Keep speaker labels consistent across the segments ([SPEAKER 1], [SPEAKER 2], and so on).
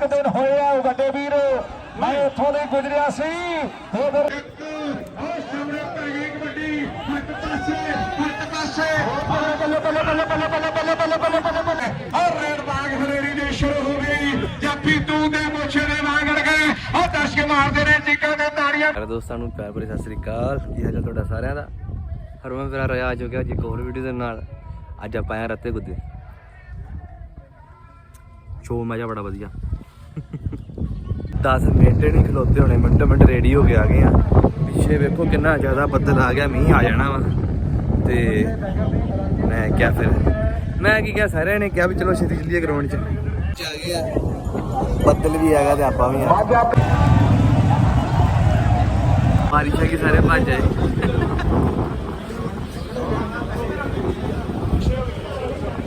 [SPEAKER 1] ਇੱਕ ਦਿਨ ਹੋਏ ਆ ਉਹ ਵੱਡੇ ਵੀਰ ਮੈਂ ਇੱਥੋਂ ਦੇ ਗੁਜ਼ਰਿਆ ਸੀ ਤੇ ਫਿਰ
[SPEAKER 2] ਉਹ ਸਾਹਮਣੇ ਪੈ ਗਈ ਕਬੱਡੀ ਹੱਥ ਪਾਸੇ ਹੱਥ ਪਾਸੇ
[SPEAKER 1] ਬੱਲੇ ਬੱਲੇ ਬੱਲੇ ਬੱਲੇ ਬੱਲੇ ਬੱਲੇ ਬੱਲੇ ਬੱਲੇ ਬੱਲੇ ਬੱਲੇ
[SPEAKER 2] ਔਰ ਰੇਡ ਬਾਗ ਹਨੇਰੀ ਦੀ ਸ਼ੁਰੂ ਹੋ ਗਈ ਜਾਪੀ ਤੂੰ ਦੇ ਮੋਛੇ ਦੇ ਵਾਂਗੜ ਗਏ ਉਹ ਦਰਸ਼ਕ ਮਾਰਦੇ ਨੇ ਚੀਕਾਂ ਤੇ ਤਾੜੀਆਂ
[SPEAKER 3] ਸਾਰੇ ਦੋਸਤਾਂ ਨੂੰ ਪਿਆਰ ਭਰੀ ਸਤਿ ਸ੍ਰੀ ਅਕਾਲ ਕੀ ਹਾਲ ਚਾਲ ਤੁਹਾਡਾ ਸਾਰਿਆਂ ਦਾ ਹਰਮਨ ਮੇਰਾ ਰਿਆਜ਼ ਹੋ ਗਿਆ ਜੀ ਇੱਕ ਹੋਰ ਵੀਡੀਓ ਦੇ ਨਾਲ ਅੱਜ ਆਪਾਂ ਆਏ ਹਾਂ ਰੱਤੇ ਗੁੱਦੇ ਸ਼ੋਅ ਮਜ਼ਾ ਬੜਾ ਵਧੀਆ 10 ਮਿੰਟ ਨਹੀਂ ਖਲੋਤੇ ਹੋਣੇ, ਮਿੰਟੋ ਮਿੰਟ ਰੈਡੀ ਹੋ ਕੇ ਆ ਗਏ ਆ। ਪਿੱਛੇ ਵੇਖੋ ਕਿੰਨਾ ਜ਼ਿਆਦਾ ਬੱਦਲ ਆ ਗਿਆ, ਮੀਂਹ ਆ ਜਾਣਾ ਵਾ। ਤੇ ਮੈਂ ਕਿਹਾ ਫਿਰ, ਮੈਂ ਕੀ ਕਿਹਾ, ਸਾਰਿਆਂ ਨੇ ਕਿਹਾ ਵੀ ਚਲੋ ਛੇਤੀ ਚੱਲੀਏ ਗਰਾਊਂਡ 'ਚ। ਆ ਗਿਆ ਬੱਦਲ ਵੀ ਹੈਗਾ ਤੇ ਆਪਾਂ ਵੀ ਆ। ਬਾਰਿਸ਼ ਆ ਗਈ, ਸਾਰੇ ਭੱਜ ਆਏ।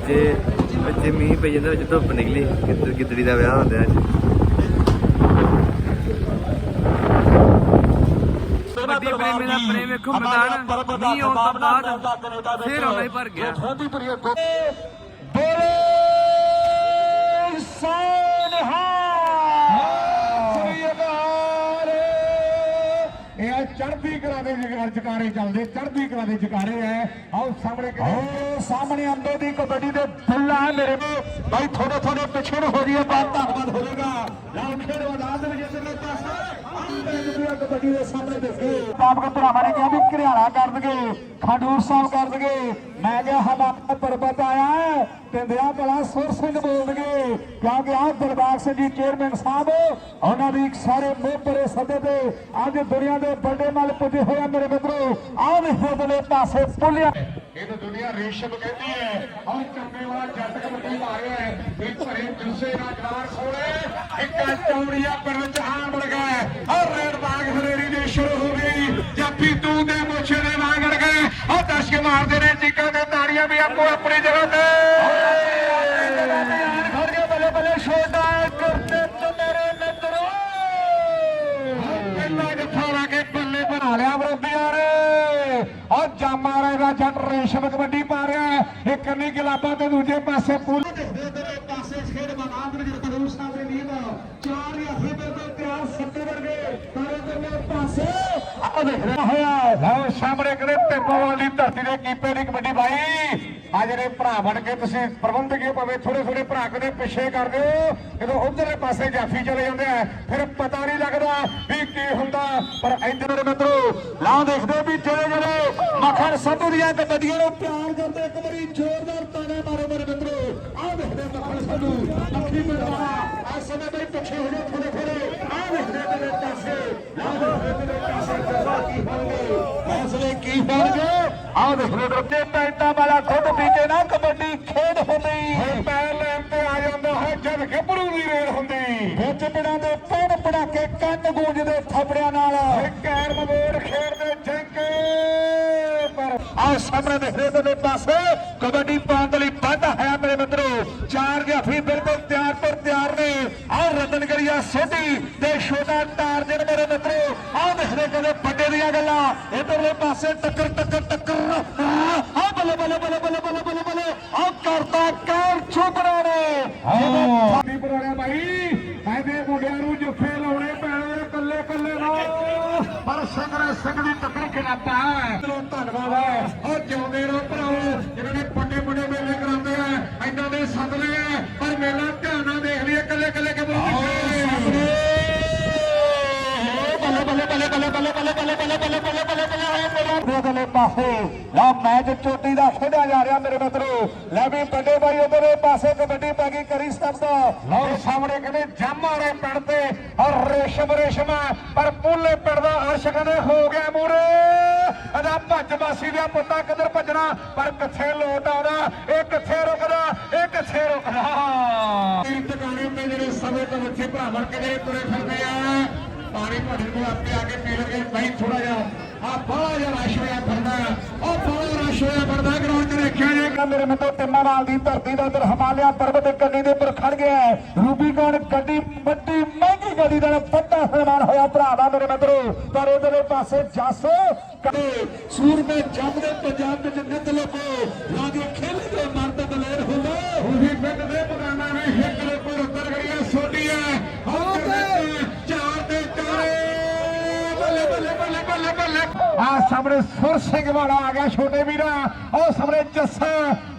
[SPEAKER 3] ਜੇ ਬੱਚੇ ਮੀਂਹ ਪਈ ਜਾਂਦਾ ਵਿੱਚ ਧੁੱਪ ਨਿਕਲੀ। ਗਿੱਦੜ ਗਿੱਦੜੀ ਦਾ ਵਿਆਹ ਹੁੰਦਾ ਅੱਜ। ਕਬੱਡੀ ਪ੍ਰੇਮੀ ਦਾ ਪ੍ਰੇਮ ਵੇਖੋ ਮੈਦਾਨ। ਮੀਂਹ ਆਉਣ ਤੋਂ ਬਾਅਦ ਫੇਰ ਆਉਣਾ ਹੀ ਭਰ ਗਿਆ।
[SPEAKER 1] ਬੋਲੇ! ਸੋਨਹਾ
[SPEAKER 2] ਚੜ੍ਹਦੀ ਕਲਾ ਦੇ ਜਕਾਰੇ ਚੱਲਦੇ, ਚੜ੍ਹਦੀ ਕਲਾ ਦੇ ਜਕਾਰੇ ਐ। ਆਓ ਸਾਹਮਣੇ
[SPEAKER 1] ਓ ਸਾਹਮਣੇ ਅੰਡੇ ਦੀ ਕਬੱਡੀ ਦੇ ਫੁੱਲਾ ਮੇਰੇ ਭਾਈ ਥੋੜੇ ਥੋੜੇ ਪਿੱਛੇ ਨੂੰ ਹੋ ਜੀਏ ਬਾਤ ਧੰਨਵਾਦ ਹੋ ਜਾਏਗਾ। ਲਾਲ ਖੇਡ ਮੈਦਾਨ ਦੇ ਵਿੱਚ ਇਧਰਲੇ ਪਾਸੇ ਅੰਡੇ ਕਬੱਡੀ ਦੇ ਸਾਹਮਣੇ ਦੇਖੇ। ਪਾਪਕ ਭਰਾਵਾਂ ਨੇ ਕਿਹਾ ਵੀ ਘਰਿਆਲਾ ਕਰ ਦਗੇ ਖਡੂਰ ਸਾਹਿਬ ਕਰ ਦਗੇ ਮੈਂ ਕਿਹਾ ਹਮਾਰਾ ਪਰਬਤ ਆਇਆ ਹੈ ਕਲਾ ਸੁਰ ਸਿੰਘ ਬੋਲਣਗੇ। ਕਿਉਂਕਿ ਆਹ ਦਰਬਾਰ ਸਿੰਘ ਜੀ ਚੇਅਰਮੈਨ ਸਾਹਿਬ, ਉਹਨਾਂ ਦੀ ਸਾਰੇ ਮੋਹਪਰੇ ਸੱਦੇ ਤੇ ਅੱਜ ਦੁਨੀਆ ਦੇ ਵੱਡੇ ਮੱਲ ਪੁੱਜੇ ਹੋਏ ਮੇਰੇ ਮਿੱਤਰੋ। ਆਹ ਵੇਖੋ ਬਲੇ ਪਾਸੇ ਪੁੱਲਿਆ
[SPEAKER 2] ਇਹ ਤਾਂ ਦੁਨੀਆ ਰੇਸ਼ਮ ਕਹਿੰਦੀ ਹੈ। ਆਹ ਚੰਮੇ ਵਾਲਾ ਜੱਟ ਕਬੱਡੀ ਮਾਰਿਆ ਹੈ। ਇਹ ਭਰੇ ਜੁਸੇ ਨਾਲ ਜਵਾਰ ਖੋਲੇ ਇੱਕ ਚੌੜੀਆ ਪਿੰਡ ਚ ਆਣ ਬੜ ਗਿਆ ਔਰ ਰੇਡ ਬਾਗ ਹਨੇਰੀ ਦੀ ਸ਼ੁਰੂ ਹੋ ਗਈ। ਜਾਪੀ ਤੂੰ ਦੇ ਮੋਛੇ ਦੇ ਵਾਂਗੜ ਗਏ। ਉਹ ਦਰਸ਼ਕ ਮਾਰਦੇ ਨੇ ਚੀਕਾਂ ਤੇ ਤਾੜੀਆਂ ਵੀ ਆਪੋ ਆਪਣੀ ਜਗ੍ਹਾ ਤੇ।
[SPEAKER 1] ਬੱਲੇ ਬੱਲੇ ਛੋਟਾ ਕਰਤੇ ਤੇ ਮੇਰੇ ਮਿੱਤਰੋ
[SPEAKER 2] ਪਹਿਲਾ ਜੱਫਾ ਲਾ ਕੇ ਬੱਲੇ ਬਣਾ
[SPEAKER 1] ਲਿਆ ਵਿਰੋਧੀਆਂ ਨੇ। ਉਹ ਜਾਮਾ ਰੇ ਦਾ ਜੱਟ ਰੇਸ਼ਮ ਕਬੱਡੀ ਪਾ ਰਿਹਾ ਇੱਕ ਕੰਨੀ ਗਲਾਬਾ ਤੇ ਦੂਜੇ ਪਾਸੇ ਪੂਲ ਪਾਸੇ ਖੇਡ ਮੈਦਾਨ ਵਿੱਚ ਕਦੂਰ ਸਾਹਿਬ ਦੇ ਨੀਂਦ ਚਾਰ ਯਾਫੇ ਬਿਲਕੁਲ ਤਿਆਰ, ਸੱਤੇ ਵਰਗੇ ਤਾਰੇ ਦੇ ਪਾਸੇ। ਦੇਖ ਰਿਹਾ ਹੋਇਆ। ਲਓ ਸਾਹਮਣੇ ਕਦੇ ਟਿੱਪੋ ਵਾਲੀ ਧਰਤੀ ਦੇ ਕੀਪੇ ਦੀ ਕਬੱਡੀ ਬਾਈ। ਆ ਜਿਹੜੇ ਭਰਾ ਬਣ ਕੇ ਤੁਸੀਂ ਪ੍ਰਬੰਧਕੀ ਭਾਵੇਂ ਥੋੜੇ ਥੋੜੇ ਭਰਾ ਕਦੇ ਪਿੱਛੇ ਕਰ ਦਿਓ। ਜਦੋਂ ਉਧਰਲੇ ਪਾਸੇ ਜਾਫੀ ਚਲੇ ਜਾਂਦੇ ਆ, ਫਿਰ ਪਤਾ ਨਹੀਂ ਲੱਗਦਾ ਵੀ ਕੀ ਹੁੰਦਾ। ਪਰ ਇੱਧਰ ਦੇ ਮਿੱਤਰੋ ਲਾਂ ਦੇਖਦੇ ਵੀ ਜਿਹੜੇ ਜਿਹੜੇ ਮੱਖਣ ਸੰਧੂ ਦੀਆਂ ਕਬੱਡੀਆਂ ਨੂੰ ਪਿਆਰ ਕਰਦੇ ਇੱਕ ਵਾਰੀ ਜ਼ੋਰਦਾਰ ਤਾਨੇ ਮਾਰੋ ਮੇਰੇ ਮਿੱਤਰੋ। ਆਹ ਦੇਖਦੇ ਮੱਖਣ ਸੰਧੂ ਅੱਖੀ ਮਿਲਦਾ ਸਮੇਂ ਬਈ ਪਿੱਛੇ ਹੋ ਜਾਓ ਥੋੜੇ ਥੋੜੇ ਆਹ ਦੇਖਦੇ ਮੇਰੇ ਪਾਸੇ ਲਾਂ ਦੇਖਦੇ ਮੇਰੇ ਪਾਸੇ ਜਜ਼ਾ ਕੀ ਹੋਣਗੇ ਫੈਸਲੇ ਕੀ ਹੋਣਗੇ ਆਹ ਦੇਖਦੇ ਦਰਜੇ ਪੈਂਟਾਂ ਵਾਲਾ ਖੁਦ ਪੀ ਕੇ ਨਾ ਕਬੱਡੀ ਖੇਡ ਹੁੰਦੀ।
[SPEAKER 2] ਪੈਰ ਲੈਣ ਤੇ ਆ ਜਾਂਦਾ ਹੈ ਜਦ ਗੱਭਰੂ ਦੀ ਰੇਡ ਹੁੰਦੀ।
[SPEAKER 1] ਵਿੱਚ ਪਿੜਾਂ ਦੇ ਪੈਣ ਪੜਾਕੇ ਕੰਨ ਗੂੰਜਦੇ ਥਪੜਿਆਂ ਨਾਲ।
[SPEAKER 2] ਕੈਰਮ ਬੋਰਡ ਖੇਡਦੇ ਜੰਕੇ
[SPEAKER 1] ਪਰ ਆਹ ਸਾਹਮਣੇ ਦੇਖਦੇ ਤੇ ਪਾਸੇ ਕਬੱਡੀ ਪਾਉਣ ਦੇ ਲਈ ਵਾਧਾ ਹੈ ਮੇਰੇ ਮਿੱਤਰੋ ਚਾਰ ਜਾਫੀ ਬਿਲਕੁਲ ਤਿਆਰ ਪਰ ਤਿਆਰ ਨੇ ਆਹ ਰਤਨ ਕਰੀਆ ਸੋਢੀ ਤੇ ਛੋਟਾ ਟਾਰਜਨ ਮੇਰੇ ਮਿੱਤਰੋ ਕਦੇ ਵੱਡੇ ਦੀਆਂ ਗੱਲਾਂ। ਇਧਰਲੇ ਪਾਸੇ ਟੱਕਰ ਟੱਕਰ ਟੱਕਰ। ਆਹ ਬੱਲੇ ਬੱਲੇ ਬੱਲੇ ਬੱਲੇ ਬੱਲੇ ਬੱਲੇ ਬੱਲੇ। ਆਹ ਕਰਤਾ ਕਹਿਰ ਛੁਪਰਾ ਨੇ
[SPEAKER 2] ਨਹੀਂ ਬਣਾਉਣਾ ਬਾਈ ਐਵੇਂ ਮੁੰਡਿਆਂ ਨੂੰ ਜੁੱਫੇ ਲਾਉਣੇ ਪੈਣੇ ਕੱਲੇ ਕੱਲੇ ਨਾ। ਪਰ ਸੰਗਰੇ ਸਿੰਘ ਦੀ ਟੱਕਰ ਖਿਲਾਤਾ ਹੈ ਚਲੋ ਧੰਨਵਾਦ ਹੈ ਉਹ ਜਿਉਂਦੇ ਰਹੋ ਭਰਾਓ ਜਿਨ੍ਹਾਂ ਨੇ ਵੱਡੇ ਵੱਡੇ ਮੇਲੇ ਕਰਾਉਂਦੇ ਆ ਇਹਨਾਂ ਦੇ ਸੱਦਦੇ ਆ। ਪਰ ਮੇਲਾ ਧਿਆਨ ਨਾਲ ਦੇਖ ਲਈਏ ਕੱਲੇ ਕੱਲੇ ਕਬੂਤਰ
[SPEAKER 1] ਬੱਲੇ ਬੱਲੇ ਬੱਲੇ ਬੱਲੇ ਬੱਲੇ ਬੱਲੇ ਪਾਸੇ ਲਾ ਮੈਚ ਚੋਟੀ ਦਾ ਖੇਡਿਆ ਜਾ ਰਿਹਾ ਮੇਰੇ ਮਿੱਤਰੋ। ਲੈ ਵੀ ਵੱਡੇ ਬਾਈ ਉਧਰਲੇ ਪਾਸੇ ਕਬੱਡੀ ਪੈ ਗਈ ਕਰੀ ਸਕਦਾ
[SPEAKER 2] ਲਓ ਸਾਹਮਣੇ ਕਹਿੰਦੇ ਜਾਮਾ ਰੇ ਪਿੰਡ ਤੇ ਔਰ ਰੇਸ਼ਮ ਰੇਸ਼ਮ ਪਰ ਪੂਲੇ ਪਿੰਡ ਦਾ ਅਰਸ਼ ਕਹਿੰਦੇ ਹੋ ਗਿਆ ਮੂਰੇ। ਅਜਾ ਭੱਜ ਬਾਸੀ ਦਾ ਪੁੱਤਾ ਕਿੱਧਰ ਭੱਜਣਾ ਪਰ ਕਿੱਥੇ ਲੋਟ ਆਉਣਾ ਇਹ ਕਿੱਥੇ ਰੁਕਦਾ ਇਹ ਕਿੱਥੇ ਰੁਕਦਾ। ਤੀਰ ਟਿਕਾਣੇ ਤੇ ਜਿਹੜੇ ਸਮੇਂ ਤੋਂ ਬੱਚੇ ਭਰਾ ਵਰ ਕੇ ਜਿਹੜੇ ਤੁਰੇ ਫਿਰਦੇ ਆ? ਪਾਣੀ ਭੜੀ ਨੂੰ ਆਪੇ ਆ ਕੇ ਪੀ ਲਗੇ ਨਹੀਂ ਥੋੜਾ ਜਿਹਾ। ਆ ਬਾਹਲਾ ਜਿਹਾ ਰਸ਼ ਹੋਇਆ ਫਿਰਦਾ। ਉਹ ਬਾਹਲਾ ਰਸ਼ ਹੋਇਆ ਫਿਰਦਾ ਗਰਾਊਂਡ 'ਚ ਦੇਖਿਆ ਜੇ।
[SPEAKER 1] ਕਾ ਮੇਰੇ ਮਿੱਤਰੋ ਟਿੰਮਾਂ ਨਾਲ ਦੀ ਧਰਤੀ ਦਾ ਉਧਰ ਹਿਮਾਲਿਆ ਪਰਬਤ ਕੰਨੀ ਦੇ ਉੱਪਰ ਖੜ ਗਿਆ ਰੂਬੀਕੌਨ ਗੱਡੀ ਵੱਡੀ ਮਹਿੰਗੀ ਗੱਡੀ ਦਾ ਵੱਡਾ ਸਨਮਾਨ ਹੋਇਆ ਭਰਾ ਦਾ ਮੇਰੇ ਮਿੱਤਰੋ। ਪਰ ਉਧਰਲੇ ਪਾਸੇ ਜੱਸ ਕਦੇ ਸੂਰਮੇ ਜੰਮਦੇ ਪੰਜਾਬ ਵਿੱਚ ਨਿਤ ਲੋਕੋ ਲਾਗੇ ਆ ਸਾਹਮਣੇ ਸੁਰ ਸਿੰਘ ਵਾਲਾ ਆ ਗਿਆ ਛੋਟੇ ਵੀਰਾ। ਉਹ ਸਾਹਮਣੇ ਜੱਸਾ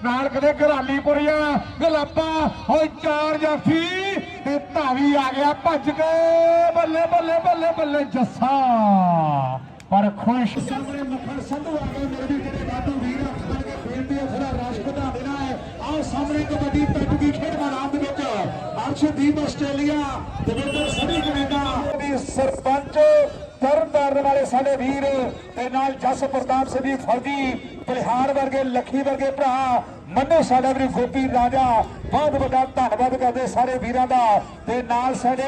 [SPEAKER 1] ਨਾਲ ਕਦੇ ਗਰਾਲੀਪੁਰੀਆ ਗਲਾਬਾ ਓਏ ਚਾਰ ਜਾਫੀ ਤੇ ਧਾਵੀ ਆ ਗਿਆ ਭੱਜ ਕੇ। ਬੱਲੇ ਬੱਲੇ ਬੱਲੇ ਬੱਲੇ ਜੱਸਾ। ਪਰ ਖੁਸ਼ ਸਾਹਮਣੇ ਮੱਖਣ ਸੰਧੂ ਆ ਗਿਆ ਮੇਰੇ ਵੀ ਜਿਹੜੇ ਬਾਦੂ ਵੀਰ ਅੱਖਾਂ ਕੇ ਬੇਨਤੀ ਹੈ ਥੋੜਾ ਰਸ਼ ਵਧਾ ਦੇਣਾ ਹੈ। ਆਓ ਸਾਹਮਣੇ ਕਬੱਡੀ ਪਿੰਡ ਦੀ ਖੇਡ ਮੈਦਾਨ ਦੇ ਵਿੱਚ ਅਰਸ਼ਦੀਪ ਆਸਟ੍ਰੇਲੀਆ ਦਵਿੰਦਰ ਸਨੀ ਕੈਨੇਡਾ। ਦੀ ਸਰਪੰਚ ਤਰਨ ਤਾਰਨ ਵਾਲੇ ਸਾਡੇ ਵੀਰ ਤੇ ਨਾਲ ਜਸ ਪ੍ਰਤਾਪ ਸਿੰਘ ਦੀ ਫੌਜੀ ਬਲਿਹਾਰ ਵਰਗੇ ਲੱਖੀ ਵਰਗੇ ਭਰਾ ਮੰਨੋ ਸਾਡਾ ਵੀਰ ਗੋਪੀ ਰਾਜਾ ਬਹੁਤ ਵੱਡਾ ਧੰਨਵਾਦ ਕਰਦੇ ਸਾਰੇ ਵੀਰਾਂ ਦਾ ਤੇ ਨਾਲ ਸਾਡੇ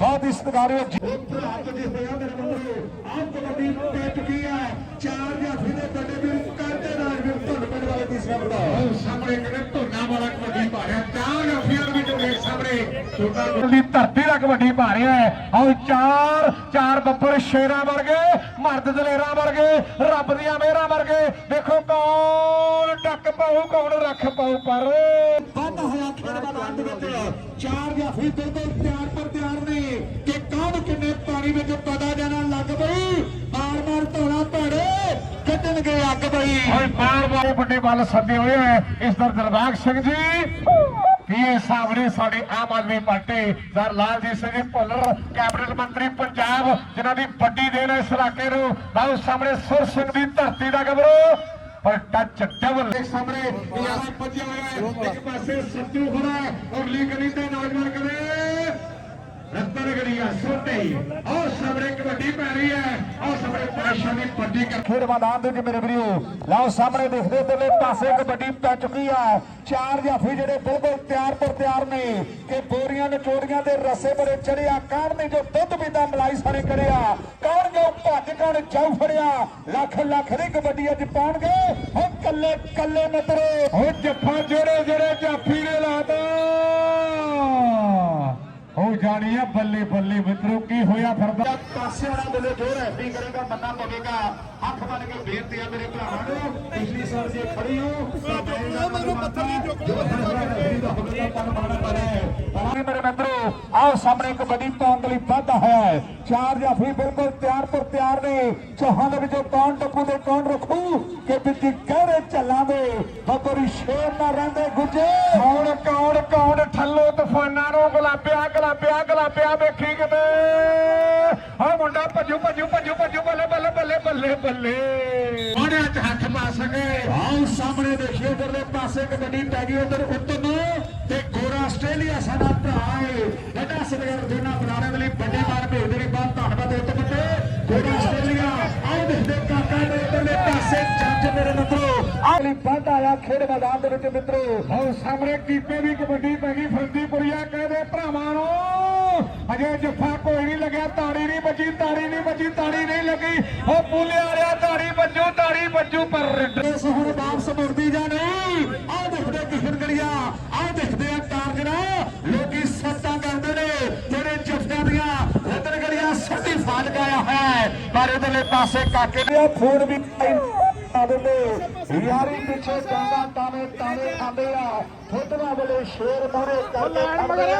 [SPEAKER 1] ਬਹੁਤ ਹੀ ਸਤਿਕਾਰਯੋਗ ਜੀ ਭਰਾ ਜੀ ਹੋਇਆ ਮੇਰੇ ਬੰਦੇ ਆਹ ਕਬੱਡੀ ਪੈ ਚੁੱਕੀ ਹੈ। ਚਾਰ ਜਾਫੀ ਦੇ ਵੱਡੇ ਵੀਰ ਕਰਦੇ ਰਾਜਵੀਰ ਧੁੰਨ ਪਿੰਡ ਵਾਲੇ ਤੀਸਰਾ ਬੜਾ ਉਹ ਸਾਹਮਣੇ ਕਿਹੜੇ ਧੁੰਨਾ ਵਾਲਾ ਕਬੱਡੀ ਪਾ ਰਿਹਾ ਚਾਰ ਜਾਫੀਆਂ ਵਿੱਚ ਦੇਖ ਸਾਹਮਣੇ ਛੋਟਾ ਦੀ ਧਰਤੀ ਦਾ ਕਬੱਡੀ ਪਾ ਰਿਹਾ ਹੈ। ਆਓ ਚਾਰ ਚਾਰ ਬੱਬਰ ਸ਼ੇਰਾਂ ਵਰਗੇ ਮਰਦ ਦਲੇਰਾਂ ਵਰਗੇ ਰੱਬ ਦੀਆਂ ਮਿਹਰਾਂ ਵਰਗੇ। ਦੇਖੋ ਕੌਣ ਟੱਕ ਪਾਉ ਕੌਣ ਰੱਖ ਪਾਉ ਪਰ ਵੱਧ ਹੋਇਆ ਖੇਡ ਮੈਦਾਨ ਦੇ ਵਿੱਚ ਚਾਰ ਜਾਫੀ ਬਿਲਕੁਲ ਤਿਆਰ ਪਰ ਤਿਆਰ ਨੇ ਕਿ ਕੌਣ ਕਿੰਨੇ ਪਾਣੀ ਵਿੱਚ ਪਤਾ ਜਾਣਾ ਲੱਗ ਪਈ। ਮਾਰ ਮਾਰ ਧੋਣਾ ਭੜੇ ਕੱਢਣਗੇ ਅੱਗ ਪਈ। ਓਏ ਮਾਰ ਮਾਰ ਵੱਡੇ ਬੱਲ ਸੱਦੇ ਹੋਏ ਇਸ ਦਰ ਦਿਲਬਾਗ ਸਿੰਘ ਜੀ। ਪੀਏ ਸਾਹਿਬ ਨੇ ਸਾਡੇ Aam Aadmi party sir Laljit Singh Bhullar, cabinet ਮੰਤਰੀ ਪੰਜਾਬ, ਜਿਨ੍ਹਾਂ ਦੀ ਵੱਡੀ ਦੇਣ ਹੈ ਇਸ ਇਲਾਕੇ ਨੂੰ। ਲਾਓ ਸਾਹਮਣੇ ਸੁਰ ਸਿੰਘ ਦੀ ਧਰਤੀ ਦਾ ਗੱਭਰੂ ਪਰ ਟੱਚ ਡਬਲ ਇੱਕ ਸਾਹਮਣੇ ਯਾਰਾ ਭੱਜਿਆ ਹੋਇਆ ਹੈ। ਇੱਕ ਪਾਸੇ ਸੱਜੂ ਖੜਾ ਔਰ ਲੀਗਲੀ ਤੇ ਨੌਜਵਾਨ ਕਦੇ ਰਤਨ ਗੜੀਆ ਸੋਟੇ ਆਹ ਸਾਹਮਣੇ ਕਬੱਡੀ ਪੈ ਰਹੀ ਹੈ। ਆਹ ਸਾਹਮਣੇ ਪਰੇਸ਼ਾਨੀ ਪੱਡੀ ਕਰ ਖੇਡ ਮੈਦਾਨ ਦੇ ਵਿੱਚ ਮੇਰੇ ਵੀਰੋ ਲਓ ਸਾਹਮਣੇ ਦੇਖਦੇ ਤੇ ਪਾਸੇ ਕਬੱਡੀ ਪੈ ਚੁੱਕੀ ਆ ਚਾਰ ਜਾਫੀ ਜਿਹੜੇ ਬਿਲਕੁਲ ਤਿਆਰ ਪਰ ਤਿਆਰ ਨੇ ਕਿ ਬੋਰੀਆਂ ਨਚੋੜੀਆਂ ਦੇ ਰਸੇ ਬੜੇ ਚੜਿਆ ਕੌਣ ਨੇ ਜੋ ਦੁੱਧ ਪੀਂਦਾ ਮਲਾਈ ਸਾਰੇ ਕਰਿਆ? ਕੌਣ ਜੋ ਭੱਜ ਕੌਣ ਜਾਉ ਫੜਿਆ? ਲੱਖ ਲੱਖ ਦੀ ਕਬੱਡੀ ਅੱਜ ਪਾਉਣਗੇ। ਹੋ ਕੱਲੇ ਕੱਲੇ ਮਿੱਤਰੋ ਹੋ ਜੱਫਾ ਜਿਹੜੇ ਜਿਹੜੇ ਜਾਫੀ ਨੇ ਲਾਤਾ। ਹੋ ਜਾਣੀ ਆ ਬੱਲੇ ਬੱਲੇ ਮਿੱਤਰੋ ਕੀ ਹੋਇਆ ਫਿਰਦਾ? ਪਾਸੇ ਵਾਲਾ ਬੱਲੇ ਜੋਰ ਐਫੀ ਕਰੇਗਾ ਮੰਨਾ ਪਵੇਗਾ। ਹੱਥ ਬੰਨ ਕੇ ਬੇਨਤੀ ਆ ਮੇਰੇ ਭਰਾਵਾਂ ਨੂੰ ਪਿਛਲੀ ਸਾਲ ਜੇ ਖੜੀ ਹੋ ਮੈਨੂੰ ਪੱਥਰ ਨਹੀਂ ਚੁੱਕਣਾ ਮੇਰੇ ਮਿੱਤਰੋ ਆਓ ਸਾਹਮਣੇ ਕਬੱਡੀ ਪਾਉਣ ਦੇ ਲਈ ਵਾਧਾ ਹੋਇਆ ਹੈ। ਚਾਰ ਜਾਫੀ ਬਿਲਕੁਲ ਤਿਆਰ ਪਰ ਤਿਆਰ ਨੇ। ਚੌਹਾਂ ਦੇ ਵਿੱਚੋਂ ਕੌਣ ਟੱਪੂ ਤੇ ਕੌਣ ਰੱਖੂ ਕਿ ਵਿੱਚ ਗਹਿਰੇ ਝੱਲਾਂ ਦੇ ਬੱਬਰੀ ਸ਼ੇਰ ਨਾ ਰਹਿੰਦੇ ਗੁੱਜੇ। ਕੌਣ ਕੌਣ ਕੌਣ? ਠੱਲੋ ਤੂਫਾਨਾਂ ਨੂੰ ਗੁਲਾਬਿਆ ਗੁਲਾਬਿਆ ਗੁਲਾਬਿਆ ਵੇਖੀ ਕਿਤੇ। ਆ ਮੁੰਡਾ ਭੱਜੂ ਭੱਜੂ ਭੱਜੂ ਭੱਜੂ ਬੱਲੇ ਬੱਲੇ ਬੱਲੇ ਬੱਲੇ ਬੱਲੇ। ਉਹਦੇ ਹੱਥ ਹੱਥ ਪਾ ਸਕੇ। ਆਓ ਸਾਹਮਣੇ ਦੇਖੀਏ ਇਧਰਲੇ ਪਾਸੇ ਕਬੱਡੀ ਪੈ ਗਈ ਉਧਰ ਉੱਤਰ ਨੂੰ ਤੇ ਆਸਟ੍ਰੇਲੀਆ ਸਾਡਾ ਭਰਾ ਹੈ ਵੱਡਾ ਸਤਿਕਾਰ ਦੇਣਾ ਬੁਲਾਣੇ ਦੇ ਲਈ ਵੱਡੇ ਮਾਰ ਭੇਜਦੇ ਨੇ ਬਾਅਦ ਧੰਨਵਾਦ ਉੱਤਰ ਬੱਤੇ ਗੋਰਾ ਆਸਟ੍ਰੇਲੀਆ। ਆਓ ਦੇਖਦੇ ਕਾਕਾ ਦੇ ਇਧਰਲੇ ਪਾਸੇ। ਜੱਜ ਮੇਰੇ ਮਿੱਤਰੋ। ਆਹ ਵੱਧ ਆਇਆ ਖੇਡ ਮੈਦਾਨ ਦੇ ਵਿੱਚ ਮਿੱਤਰੋ। ਆਓ ਸਾਹਮਣੇ ਕੀਪੇ ਦੀ ਕਬੱਡੀ ਪੈ ਗਈ। ਫਰੰਦੀਪੁਰੀਆ ਕਹਿੰਦੇ ਭਰਾਵਾਂ ਨੂੰ। ਅਜੇ ਜੱਫਾ ਕੋਈ ਨਹੀਂ ਲੱਗਿਆ। ਤਾੜੀ ਨਹੀਂ ਵੱਜੀ, ਤਾੜੀ ਨਹੀਂ ਵੱਜੀ, ਤਾੜੀ ਨਹੀਂ ਲੱਗੀ। ਉਹ ਪੂਲੇ ਰਿਹਾ, ਤਾੜੀ ਵੱਜੂ ਤਾੜੀ ਵੱਜੂ, ਪਰ ਇਸ ਹੁਣ ਵਾਪਸ ਮੁੜਦੀ ਜਾਂ ਨਹੀਂ? ਆਹ ਦੇਖਦੇ ਕਿਸ਼ਨ ਗੜੀਆ ਆਹ ਦੇਖਦੇ ਜਾਲ ਲਗਾਇਆ ਹੋਇਆ ਹੈ ਪਰ ਉਧਰਲੇ ਪਾਸੇ ਕਾਕੇ ਨੇ ਫੂਡ ਵੀ ਆਦਲੇ ਯਾਰੀ ਪਿੱਛੇ ਗੰਗਾ ਤਾਵੇਂ ਤਾਵੇਂ ਆਂਦੇ ਆ। ਫੁੱਟਣਾ ਬਲੇ ਸ਼ੇਰ ਮੋਰੇ ਕਰਦੇ ਆਂਦੇ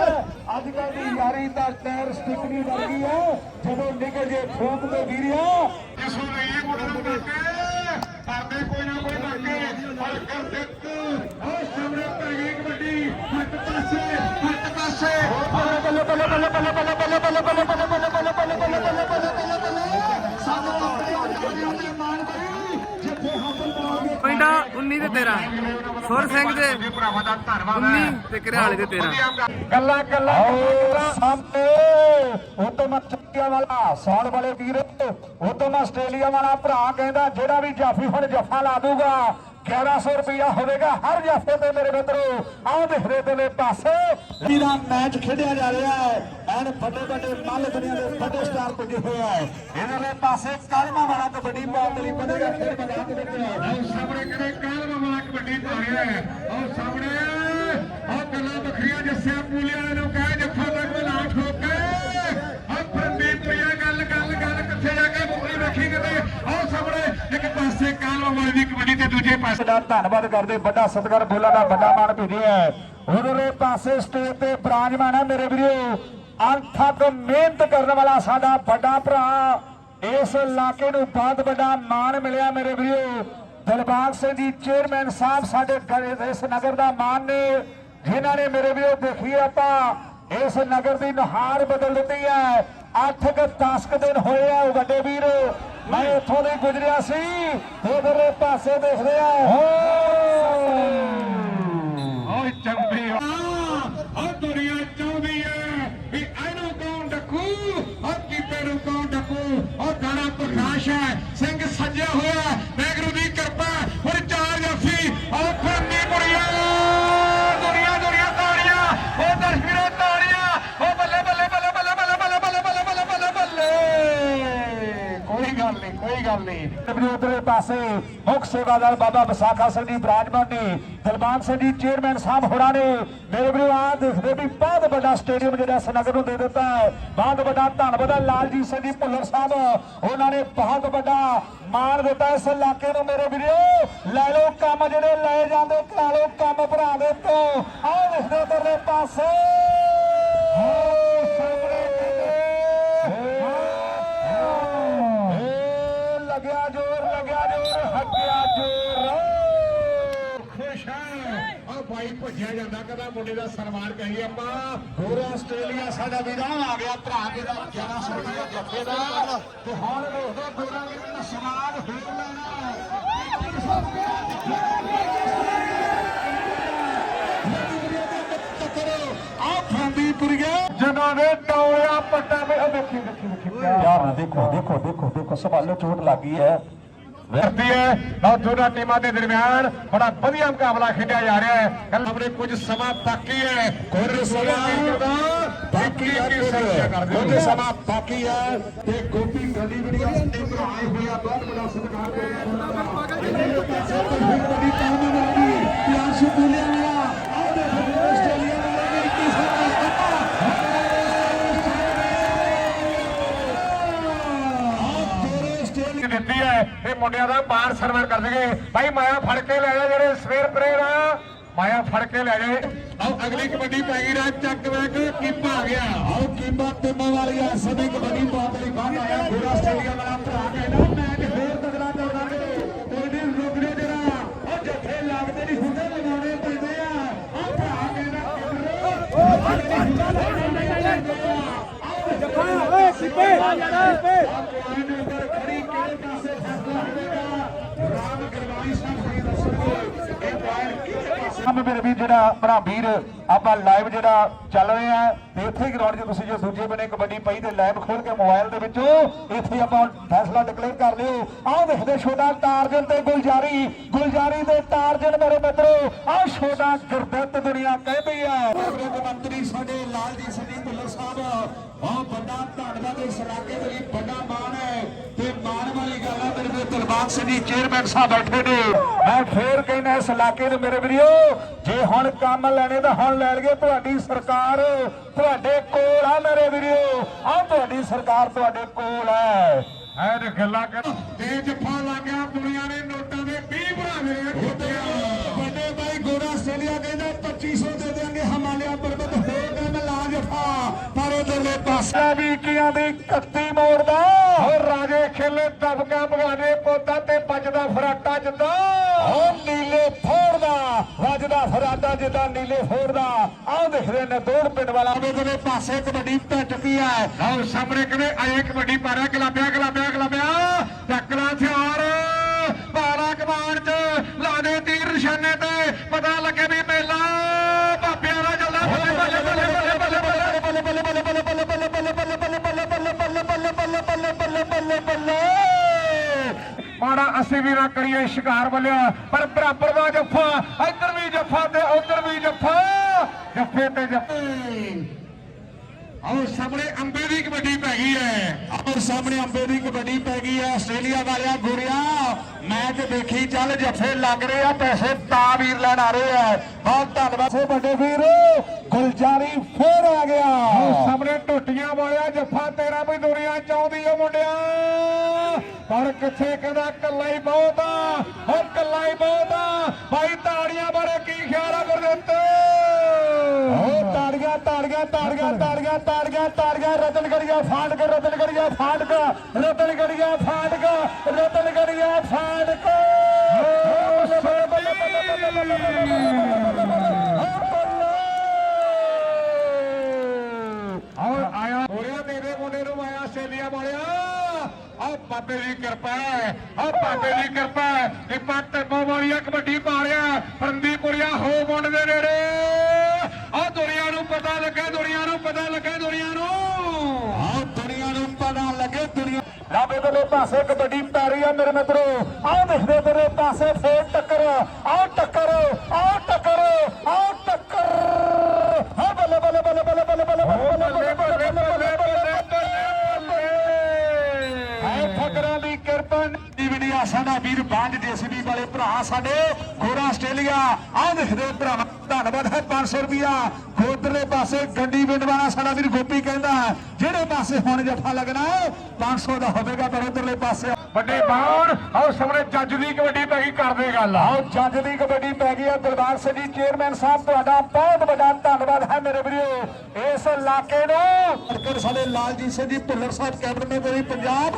[SPEAKER 1] ਅੱਜ ਕੱਲ ਦੀ ਯਾਰੀ ਦਾ ਟਾਇਰ ਸਟਿਕਨੀ ਵਰਗੀ ਹੈ ਜਦੋਂ ਨਿਕਲ ਜੇ ਫੂਕ ਤੇ
[SPEAKER 3] 13 ਸੁਰ ਸਿੰਘ ਦੇ
[SPEAKER 1] ਭਰਾਵਾਂ ਦਾ ਧੰਨਵਾਦ
[SPEAKER 3] 19 ਤੇ ਘਰਿਆਲੇ ਦੇ 13
[SPEAKER 1] ਗੱਲਾਂ ਗੱਲਾਂ। ਸਾਹਮਣੇ ਉਤਮ ਆਸਟ੍ਰੇਲੀਆ ਵਾਲਾ ਸੌਣ ਵਾਲੇ ਵੀਰ ਉਤਮ ਆਸਟ੍ਰੇਲੀਆ ਵਾਲਾ ਭਰਾ ਕਹਿੰਦਾ ਜਿਹੜਾ ਵੀ ਜਾਫੀ ਹੁਣ ਜੱਫਾ ਲਾ ਦੂਗਾ 1100 ਰੁਪਇਆ ਹੋਵੇਗਾ ਹਰ ਜਾਫੇ ਤੇ ਮੇਰੇ ਮਿੱਤਰੋ। ਆਹ ਦੇਖਦੇ ਤੇ ਨੇ ਪਾਸੇ। ਜਿਹੜਾ ਮੈਚ ਖੇਡਿਆ ਜਾ ਰਿਹਾ ਹੈ ਐਨ ਵੱਡੇ ਵੱਡੇ ਮੱਲ ਦੁਨੀਆ ਦੇ ਵੱਡੇ ਸਟਾਰ ਪੁੱਜੇ ਹੋਏ ਆ। ਇਹਦੇ ਪਾਸੇ ਕਾਲਮਾ ਵਾਲਾ ਕਬੱਡੀ ਦੇ ਲਈ ਬਣੇਗਾ ਖੇਡ ਮੈਦਾਨ ਦੇ ਵਿੱਚ। ਆਹ ਸਾਹਮਣੇ ਕਿਹੜੇ ਕਾਲਮਾ ਵਾਲਾ ਕਬੱਡੀ ਪਾ ਰਿਹਾ ਹੈ? ਆਹ ਸਾਹਮਣੇ ਆਹ ਗੱਲਾਂ ਵੱਖਰੀਆਂ ਜੱਸਿਆ ਪੂਲਿਆਂ ਨੂੰ ਕਹੇ ਜੱਫਾ ਤੱਕ ਵਾਲੀ ਤੇ ਦੂਜੇ ਪਾਸੇ ਦਾ ਧੰਨਵਾਦ ਕਰਦੇ ਵੱਡਾ ਸਤਿਕਾਰ ਬੋਲਾਂ ਦਾ ਵੱਡਾ ਮਾਣ ਭੇਜਿਆ ਉਧਰਲੇ ਪਾਸੇ ਸਟੇਜ ਤੇ ਬਰਾਜਮਾਨ ਹੈ ਮੇਰੇ ਵੀਰੋ। ਅਣਥੱਕ ਮਿਹਨਤ ਕਰਨ ਵਾਲਾ ਸਾਡਾ ਵੱਡਾ ਭਰਾ। ਇਸ ਇਲਾਕੇ ਨੂੰ ਬਹੁਤ ਵੱਡਾ ਮਾਣ ਮਿਲਿਆ ਮੇਰੇ ਵੀਰੋ। ਦਿਲਬਾਗ ਸਿੰਘ ਜੀ ਚੇਅਰਮੈਨ ਸਾਹਿਬ ਸਾਡੇ ਇਸ ਨਗਰ ਦਾ ਮਾਨ ਨੇ। ਜਿਨ੍ਹਾਂ ਨੇ ਮੇਰੇ ਵੀਰੋ ਦੇਖੀ ਆਪਾਂ, ਇਸ ਨਗਰ ਦੀ ਨੁਹਾਰ ਬਦਲ ਦਿੱਤੀ ਹੈ। 8 ਕ 10 ਦਿਨ ਹੋਏ ਆ ਵੱਡੇ ਵੀਰੋ। ਮੈਂ ਇੱਥੋਂ ਦੇ ਗੁਜ਼ਰਿਆ ਸੀ ਉਧਰਲੇ ਪਾਸੇ ਦੇਖਦੇ ਆ।
[SPEAKER 2] ਓਏ ਚੰਬੀ ਓ ਦੁਨੀਆ ਚਾਹੁੰਦੀ ਏ ਵੀ ਇਹਨੂੰ ਕੌਣ ਡੱਕੂ ਓ ਕੀਪੇ ਨੂੰ ਕੌਣ ਡੱਕੂ ਓ ਦਾਣਾ ਪ੍ਰਕਾਸ਼ ਹੈ ਸਿੰਘ ਸੱਜਿਆ ਹੋਇਆ ਗੱਲ
[SPEAKER 1] ਪਾਸੇ ਮੁੱਖ ਸੇਵਾਦਾਰ ਬਾਬਾ ਵਿਸਾਖਾ ਸਿੰਘ ਜੀ ਬਰਾਜਮਾਨ ਨੇ, ਦਿਲਬਾਗ ਸਿੰਘ ਜੀ ਚੇਅਰਮੈਨ ਸਾਹਿਬ ਹੋਰਾਂ ਨੇ, ਮੇਰੇ ਵੀਰੋ ਆ ਦੇਖਦੇ ਵੀ ਬਹੁਤ ਵੱਡਾ ਸਟੇਡੀਅਮ ਜਿਹੜਾ ਇਸ ਨਗਰ ਨੂੰ ਦੇ ਦਿੱਤਾ ਬਹੁਤ ਵੱਡਾ ਧੰਨਵਾਦ ਹੈ ਲਾਲਜੀਤ ਸਿੰਘ ਜੀ ਭੁੱਲਰ ਸਾਹਿਬ। ਉਹਨਾਂ ਨੇ ਬਹੁਤ ਵੱਡਾ ਮਾਣ ਦਿੱਤਾ ਇਸ ਇਲਾਕੇ ਨੂੰ, ਮੇਰੇ ਵੀਰੋ। ਲੈ ਲਓ ਕੰਮ ਜਿਹੜੇ ਲਏ ਜਾਂਦੇ, ਕਰਾ ਲਓ ਕੰਮ ਭਰਾ ਦੇ ਤੋਂ ਆਹ ਦੇਖਦੇ ਉਧਰਲੇ ਪਾਸੇ ਏ ਲੱਗਿਆ ਜੋਰ ਲੱਗਿਆ ਜੋਰ ਹੱਟਿਆ ਜੋਰ
[SPEAKER 2] ਖੁਸ਼ ਹੈ ਆ ਭਾਈ ਭੱਜਿਆ ਜਾਂਦਾ ਕਦਾ ਮੁੰਡੇ ਦਾ ਸਨਮਾਨ ਕਰੀਏ ਆਪਾਂ।
[SPEAKER 1] ਪੂਰਾ ਆਸਟ੍ਰੇਲੀਆ ਸਾਡਾ ਵੀਰਾਂ ਆ ਗਿਆ ਭਰਾ ਕੇ ਦਾ 1100 ਰੁਪਏ ਜੱਫੇ ਦਾ। ਤੇ ਹੁਣ ਵੇਖਦੇ ਪੂਰਾ ਵੀਰਾਂ ਲੈਣਾ ਆ ਫੰਦੀ ਪੁਰੀਆ
[SPEAKER 2] ਜਿਨ੍ਹਾਂ ਨੇ ਟੌਲਿਆ ਪੱਟਾ ਵੇ ਉਹ ਦੇਖੀ ਦੇਖੀ ਦੇਖੀ।
[SPEAKER 1] ਯਾਰ ਦੇਖੋ ਦੇਖੋ ਦੇਖੋ ਦੇਖੋ ਸਵਾਲੋ ਚੋਟ ਲੱਗੀ ਹੈ।
[SPEAKER 2] ਵਰਤੀ ਹੈ ਲਓ ਦੋਨਾਂ ਟੀਮਾਂ ਦੇ ਦਰਮਿਆਨ ਬੜਾ ਵਧੀਆ ਮੁਕਾਬਲਾ ਖੇਡਿਆ ਜਾ ਰਿਹਾ ਹੈ ਕੱਲ ਆਪਣੇ ਕੁਝ ਸਮਾਂ ਬਾਕੀ ਹੈ
[SPEAKER 1] ਕੁਝ ਸਮਾਂ ਬਾਕੀ ਹੈ ਕੁਝ ਸਮਾਂ ਬਾਕੀ ਹੈ ਤੇ ਗੋਪੀ ਗੱਡੀ ਵੀਡੀਓ ਤੇ ਭਰਾਏ ਹੋਏ ਆ ਬਹੁਤ ਬੜਾ ਸਤਿਕਾਰ ਦੇ ਇਹਨਾਂ ਪਾਸੇ ਤੋਂ ਫਿਰ ਵੱਡੀ ਟੀਮ ਮਿਲਦੀ ਪਿਆਰ ਸੇ ਬੋਲਿਆ ਗਿਆ ਆਹ ਦੇਖੋ ਆਸਟ੍ਰੇਲੀਆ ਵਾਲੇ ਨੇ ਕੀ
[SPEAKER 2] ਕਿ ਦਿੱਤੀ ਹੈ ਇਹ ਮੁੰਡਿਆਂ ਦਾ ਬਾਹਰ ਸਰਵਰ ਕਰ ਦੇਗੇ ਭਾਈ ਮਾਇਆ ਫੜ ਕੇ ਲੈ ਜਾ ਜਿਹੜੇ ਸਵੇਰ ਪ੍ਰੇਰ ਆ। ਮਾਇਆ ਫੜ ਕੇ ਲੈ ਜਾਏ ਆਓ ਅਗਲੀ ਕਬੱਡੀ ਪੈ ਗਈ ਰਾਜ ਚੱਕ ਵੇਖ ਕੀਪਾ ਆ ਗਿਆ।
[SPEAKER 1] ਆਓ ਕੀਮਾ ਟੀਮਾਂ ਵਾਲੀਆਂ ਸਭੀ ਕਬੱਡੀ ਬਹੁਤ ਲਈ ਬਾਹਰ ਆਇਆ। ਪੂਰਾ ਆਸਟ੍ਰੇਲੀਆ ਵਾਲਾ ਭਰਾ ਕਹਿੰਦਾ ਮੈਚ ਫੇਰ ਤਗੜਾ ਚੱਲਦਾਂਗੇ ਕੋਈ ਨਹੀਂ ਰੁਕਦੇ ਜਰਾ ਉਹ ਜੱਫੇ ਲੱਗਦੇ ਨਹੀਂ ਹੁੰਦੇ ਲਗਾਉਣੇ ਪੈਂਦੇ ਆ। ਆਹ ਭਰਾ ਕਹਿੰਦਾ ਜੱਫਾ ਓਏ ਸਿੱਪੇ ਸਿੱਪੇ ਮੇਰੇ ਵੀ ਜਿਹੜਾ ਭਰਾ ਵੀਰ, ਆਪਾਂ ਲਾਈਵ ਜਿਹੜਾ ਚੱਲ ਰਹੇ ਆ ਤੇ ਇੱਥੇ ਗਰਾਊਂਡ 'ਚ ਤੁਸੀਂ ਜੇ ਦੂਜੇ ਬਨੇ ਕਬੱਡੀ ਪਈ ਤੇ ਲਾਈਵ ਖੋਲ ਕੇ ਮੋਬਾਈਲ ਦੇ ਵਿੱਚੋਂ, ਇੱਥੇ ਆਪਾਂ ਫੈਸਲਾ ਡਿਕਲੇਅਰ ਕਰ ਲਿਓ। ਆਹ ਦੇਖਦੇ ਛੋਟਾ ਟਾਰਜਨ ਤੇ ਗੁਲਜਾਰੀ ਗੁਲਜਾਰੀ ਦੇ ਟਾਰਜਨ ਮੇਰੇ ਮਿੱਤਰੋ, ਆਹ ਛੋਟਾ ਗੁਰਦਿੱਤ ਦੁਨੀਆ ਕਹਿੰਦੀ ਆ। ਮੰਤਰੀ ਸਾਡੇ ਲਾਲਜੀਤ ਸਿੰਘ ਜੀ ਸਾਹਿਬ ਬਹੁਤ ਵੱਡਾ ਧੰਨਵਾਦ ਇਸ ਇਲਾਕੇ ਦੇ ਲਈ ਵੱਡਾ ਮਾਣ ਹੈ ਤੇ ਮਾਣ ਵਾਲੀ ਗੱਲ ਹੈ ਮੇਰੇ ਵੀਰ ਦਿਲਬਾਗ ਸਿੰਘ ਜੀ ਚੇਅਰਮੈਨ ਸਾਹਿਬ ਬੈਠੇ ਨੇ। ਮੈਂ ਫੇਰ ਕਹਿੰਦਾ ਇਸ ਇਲਾਕੇ ਦੇ ਮੇਰੇ ਵੀਰੋ, ਜੇ ਹੁਣ ਕੰਮ ਲੈਣੇ ਤਾਂ ਹੁਣ ਲੈ ਲਈਏ ਤੁਹਾਡੀ ਸਰਕਾਰ। ਤੁਹਾਡੇ ਕੋਲ ਆ ਮੇਰੇ ਵੀਰੋ, ਆ ਤੁਹਾਡੀ ਸਰਕਾਰ ਤੁਹਾਡੇ ਕੋਲ ਹੈ।
[SPEAKER 2] ਐ ਤੇ ਗੱਲਾਂ ਕਰ ਤੇ ਜੱਫਾ ਲੱਗ ਦੁਨੀਆ ਨੇ ਨੋਟਾਂ ਦੇ 20 ਬਣਾ ਮੇਰੇ।
[SPEAKER 1] ਵੱਡੇ ਭਾਈ ਗੋਰਾ ਆਸਟ੍ਰੇਲੀਆ ਕਹਿੰਦਾ 2500 ਦੇ ਦੇਾਂਗੇ ਹਿਮਾਲਿਆ ਪਰਬਤ ਹੋ ਗਿਆ ਮੈਂ ਲਾ ਜਫਾ ਪਰ ਉਧਰਲੇ ਪਾਸੇ ਵੀ ਕੀਆਂ ਦੀ 31 ਮੋੜਦਾ
[SPEAKER 2] ਹੋਰ ਰਾਜੇ ਖੇਲੇ ਦਬਕਾ ਭਗਾਦੇ ਪੋਤਾ ਤੇ ਵੱਜਦਾ ਫਰਾਟਾ ਜਿੱਦਾਂ।
[SPEAKER 1] ਉਹ ਨੀਲੇ ਫੋੜਦਾ ਵੱਜਦਾ ਫਰਾਡਾ ਜਿੱਦਾਂ ਨੀਲੇ ਫੋੜਦਾ ਆਹ ਦੇਖਦੇ ਨੇ ਦੌੜ ਪਿੰਡ ਵਾਲਾ। ਉਹਦੇ ਪਾਸੇ ਕਬੱਡੀ ਚੁੱਕੀ ਹੈ
[SPEAKER 2] ਲਓ ਸਾਹਮਣੇ ਕਹਿੰਦੇ ਆਏ ਕਬੱਡੀ ਪਾ ਰਿਹਾ ਗਲਾਬਿਆ ਗਲਾਬਿਆ। ਗਲਾਬਿਆ ਚੱਕਲਾ ਹਥਿਆਰ। ਪਾਰਾ ਕਮਾਨ ਚ ਲਾ ਦੇ ਤੀਰ ਨਿਸ਼ਾਨੇ ਤੇ। ਪਤਾ ਲੱਗੇ ਅਸੀਂ ਵੀ ਨਾ ਕਰੀਏ ਸ਼ਿਕਾਰ ਬਲਿਆ ਪਰ ਬਰਾਬਰ ਦਾ ਜੱਫਾ ਇੱਧਰ ਵੀ ਜੱਫਾ ਤੇ ਉੱਧਰ ਵੀ ਜੱਫਾ। ਜੱਫੇ ਤੇ ਜੱਫੇ ਆਓ ਸਾਹਮਣੇ ਅੰਬੇ ਦੀ ਕਬੱਡੀ ਪੈ ਗਈ ਹੈ।
[SPEAKER 1] ਔਰ ਸਾਹਮਣੇ ਅੰਬੇ ਦੀ ਕਬੱਡੀ ਪੈ ਗਈ ਹੈ। ਆਸਟ੍ਰੇਲੀਆ ਵਾਲਿਆ ਗੁਰਿਆ ਮੈਚ ਦੇਖੀ ਚੱਲ ਜੱਫੇ ਲੱਗ ਰਹੇ ਆ ਪੈਸੇ ਤਾਂ ਵੀਰ ਲੈਣ ਆ ਰਹੇ ਆ। ਬਹੁਤ ਧੰਨਵਾਦ। ਸੇ ਵੱਡੇ ਵੀਰ ਗੁਲਜਾਰੀ ਫੇਰ ਆ ਗਿਆ।
[SPEAKER 2] ਉਹ ਸਾਹਮਣੇ ਟੁੱਟੀਆਂ ਵਾਲਿਆ ਜੱਫਾ ਤੇਰਾ ਵੀ ਦੁਨੀਆ ਚਾਹੁੰਦੀ ਓ ਮੁੰਡਿਆ। ਪਰ ਕਿੱਥੇ ਕਹਿੰਦਾ ਕੱਲਾ ਹੀ ਬਹੁਤ ਆ? ਉਹ ਕੱਲਾ ਹੀ ਬਹੁਤ ਆ। ਭਾਈ ਤਾੜੀਆਂ ਬਾਰੇ ਕੀ ਖਿਆਲ ਆ ਗੁਰਦਿੱਤ?
[SPEAKER 1] ਓ ਤਾੜੀਆਂ ਤਾੜੀਆਂ ਤਾੜੀਆਂ ਤਾੜੀਆਂ ਤਾੜੀਆਂ ਤਾੜੀਆਂ ਰਤਨ ਗੜੀਆ ਫਾਟਕ ਰਤਨ ਗੜੀਆ ਫਾਟਕ ਰਤਨ ਗੜੀਆ ਫਾਟਕ ਰਤਨ ਗੜੀਆ ਫਾਟਕ।
[SPEAKER 2] ਔਰ ਆਇਆ ਹੋਰਿਆ ਤੇਰੇ ਮੁੰਡੇ ਨੂੰ ਆਇਆ ਆਸਟ੍ਰੇਲੀਆ ਵਾਲਿਆ। ਆ ਬਾਬੇ ਦੀ ਕਿਰਪਾ ਹੈ ਆ ਬਾਬੇ ਦੀ ਕਿਰਪਾ ਹੈ। ਇਹ ਪੱਟ ਵਾਲੀਆ ਕਬੱਡੀ ਪਾ ਰਿਹਾ ਫਰੰਦੀਪੁਰੀਆ ਹੋ ਮੁੰਡ ਦੇ ਨੇੜੇ। ਆ ਦੁਨੀਆ ਨੂੰ ਪਤਾ ਲੱਗੇ ਦੁਨੀਆ ਨੂੰ ਪਤਾ ਲੱਗੇ ਦੁਨੀਆ ਨੂੰ।
[SPEAKER 1] ਆਹ ਦੁਨੀਆ ਨੂੰ ਪਤਾ ਲੱਗੇ ਦੁਨੀਆ ਲਾਬੇ ਬਲੇ ਪਾਸੇ ਕਬੱਡੀ ਪੈ ਰਹੀ ਆ ਮੇਰੇ ਮਿੱਤਰੋ। ਆਹ ਦਿਖਦੇ ਤੇਰੇ ਪਾਸੇ ਫੇਰ ਟੱਕਰ ਆਹ ਟੱਕਰ ਆਹ ਟੱਕਰ ਆਹ ਐ ਫਕਰਾਂ ਦੀ ਕਿਰਪਾ ਡੀਵੀਡੀ ਆਸਾਂ ਦਾ ਵੀਰ ਬਾਂਝ ਜੇਸੀਬੀ ਵਾਲੇ ਭਰਾ ਸਾਡੇ। ਗੋਰਾ ਆਸਟ੍ਰੇਲੀਆ ਆਹ ਦਿਖਦੇ ਭਰਾ ਧੰਨਵਾਦ ਹੈ 500 ਰੁਪਿਆ ਖੋਦਰਲੇ ਪਾਸੇ ਗੰਡੀ ਪਿੰਡ ਵਾਲਾ ਸਾਡਾ ਵੀਰ ਗੋਪੀ ਕਹਿੰਦਾ ਜਿਹੜੇ ਪਾਸੇ ਹੁਣ ਜੱਫਾ ਲੱਗਣਾ 500 ਦਾ ਹੋਵੇਗਾ ਪਰ ਉਧਰਲੇ ਪਾਸੇ
[SPEAKER 2] ਵੱਡੇ ਬਾਣ ਆਓ ਸਾਹਮਣੇ ਜੱਜ ਦੀ ਕਬੱਡੀ ਪੈ ਗਈ ਕਰਦੇ ਗੱਲ।
[SPEAKER 1] ਆਓ ਜੱਜ ਦੀ ਕਬੱਡੀ ਪੈ ਗਈ ਹੈ ਦਿਲਬਾਗ ਸਿੰਘ ਜੀ ਚੇਅਰਮੈਨ ਸਾਹਿਬ ਤੁਹਾਡਾ ਬਹੁਤ ਵੱਡਾ ਧੰਨਵਾਦ ਹੈ ਮੇਰੇ ਵੀਰੋ। ਇਸ ਇਲਾਕੇ ਨੂੰ ਸਾਡੇ ਲਾਲਜੀਤ ਸਿੰਘ ਜੀ ਭੁੱਲਰ ਸਾਹਿਬ ਕੈਬਨਿਟ ਮੰਤਰੀ ਪੰਜਾਬ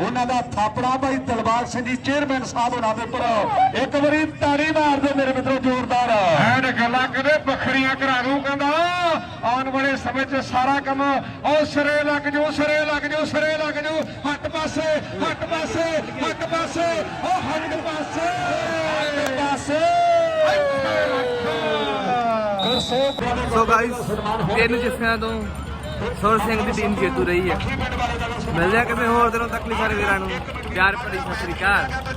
[SPEAKER 1] ਉਹਨਾਂ ਦਾ ਥਾਪੜਾ ਭਾਈ ਦਿਲਬਾਗ ਸਿੰਘ ਜੀ ਚੇਅਰਮੈਨ ਸਾਹਿਬ ਉਹਨਾਂ ਦੇ ਉੱਪਰ। ਇੱਕ ਵਾਰੀ ਤਾੜੀ ਮਾਰਦੇ ਮੇਰੇ ਮਿੱਤਰੋ ਜ਼ੋਰਦਾਰ।
[SPEAKER 2] ਐਨ ਗੱਲਾਂ ਕਦੇ ਬੱਖਰੀਆਂ ਕਰਾ ਦੂੰ ਕਹਿੰਦਾ ਆਉਣ ਵਾਲੇ ਸਮੇਂ 'ਚ ਸਾਰਾ ਕੰਮ ਉਹ ਸਿਰੇ ਲੱਗ ਜੂ ਸਿਰੇ ਲੱਗ ਜੂ ਸਿਰੇ ਲੱਗ ਜੂ। ਹੱਟ ਪਾਸੇ ਹੱਟ ਪਾਸੇ ਹੱਟ ਪਾਸੇ ਉਹ ਹੱਟ ਪਾਸੇ।
[SPEAKER 1] ਪਾਸੇ। ਗੁਰਸੇਵ
[SPEAKER 3] ਸੋ ਗਾਇਸ ਤਿੰਨ ਜਿੱਸਿਆਂ ਤੋਂ ਸੁਰ ਸਿੰਘ ਦੀ ਟੀਮ ਜੇਤੂ ਰਹੀ ਹੈ। ਮਿਲਦੇ ਆ ਕਿਸੇ ਹੋਰ ਦਿਨੋਂ ਤੱਕ ਲਈ ਸਾਰੇ ਵੀਰਾਂ ਨੂੰ। ਪਿਆਰ ਭਰੀ ਸਤਿ ਸ੍ਰੀ ਅਕਾਲ।